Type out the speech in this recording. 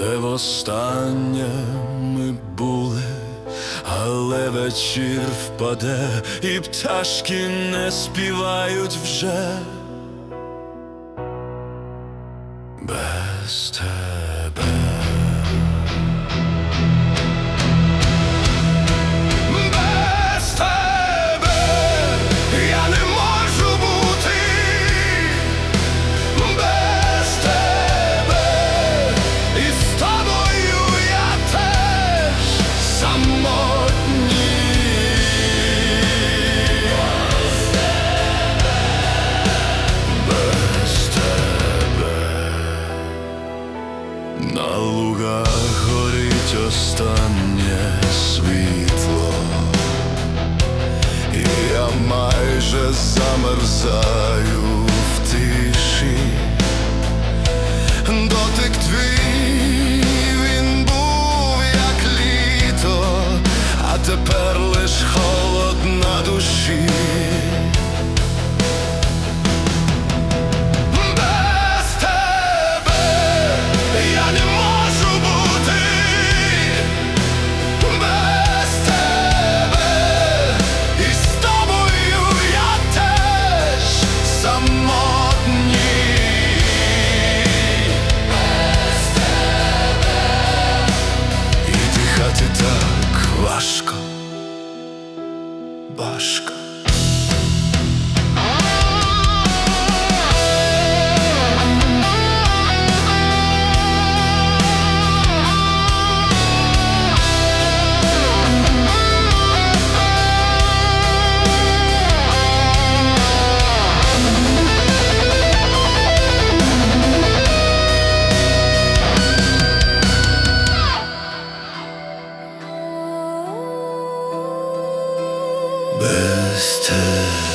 де востаннє ми були, але вечір впаде, і пташки не співають вже без тебе. На лугах горить останнє світло, і я майже замерзаю самотній. Без тебе і дихати так важко, важко. Без тебе